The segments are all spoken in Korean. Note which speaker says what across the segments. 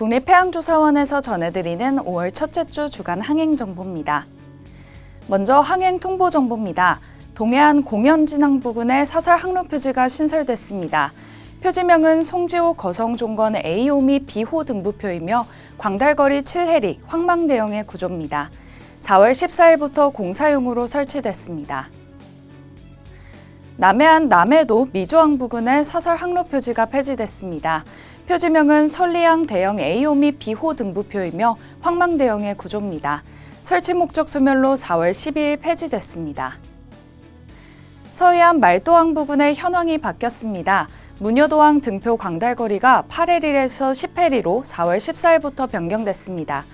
Speaker 1: 국립해양조사원에서 전해드리는 5월 첫째 주 주간 항행 정보입니다. 먼저 항행 통보 정보입니다. 동해안 공연진항 부근에 사설 항로 표지가 신설됐습니다. 표지명은 송지호 거성종건 A호 및 B호 등부표이며 광달거리 7해리 황망대형의 구조입니다. 4월 14일부터 공사용으로 설치됐습니다. 남해안 남해도 미조항 부근에 사설 항로 표지가 폐지됐습니다. 표지명은 설리항 대형 A호 및 B호 등부표이며 황망 대형의 구조입니다. 설치 목적 소멸로 4월 12일 폐지됐습니다. 서해안 말도항 부근의 현황이 바뀌었습니다. 무녀도항 등표 광달거리가 8해리에서 10해리로 4월 14일부터 변경됐습니다.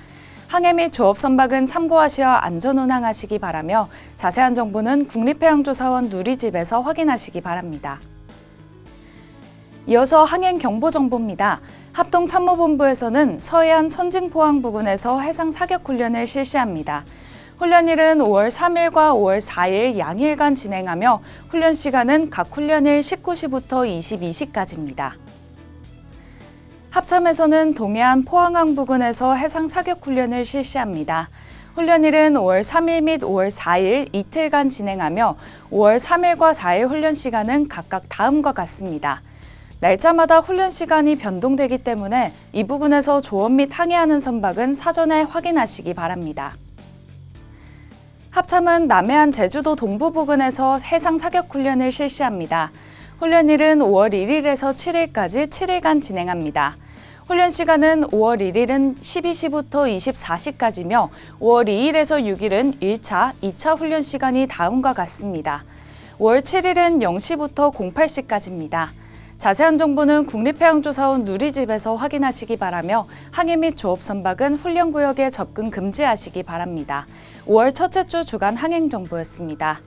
Speaker 1: 항해 및 조업 선박은 참고하시어 안전 운항하시기 바라며 자세한 정보는 국립해양조사원 누리집에서 확인하시기 바랍니다. 이어서 항행 경보 정보입니다. 합동참모본부에서는 서해안 선징포항 부근에서 해상 사격 훈련을 실시합니다. 훈련일은 5월 3일과 5월 4일 양일간 진행하며 훈련 시간은 각 훈련일 19시부터 22시까지입니다. 합참에서는 동해안 포항항 부근에서 해상 사격 훈련을 실시합니다. 훈련일은 5월 3일 및 5월 4일 이틀간 진행하며 5월 3일과 4일 훈련 시간은 각각 다음과 같습니다. 날짜마다 훈련 시간이 변동되기 때문에 이 부근에서 조업 및 항해하는 선박은 사전에 확인하시기 바랍니다. 합참은 남해안 제주도 동부 부근에서 해상 사격 훈련을 실시합니다. 훈련일은 5월 1일에서 7일까지 7일간 진행합니다. 훈련 시간은 5월 1일은 12시부터 24시까지며 5월 2일에서 6일은 1차, 2차 훈련 시간이 다음과 같습니다. 5월 7일은 0시부터 08시까지입니다. 자세한 정보는 국립해양조사원 누리집에서 확인하시기 바라며 항해 및 조업 선박은 훈련 구역에 접근 금지하시기 바랍니다. 5월 첫째 주 주간 항행 정보였습니다.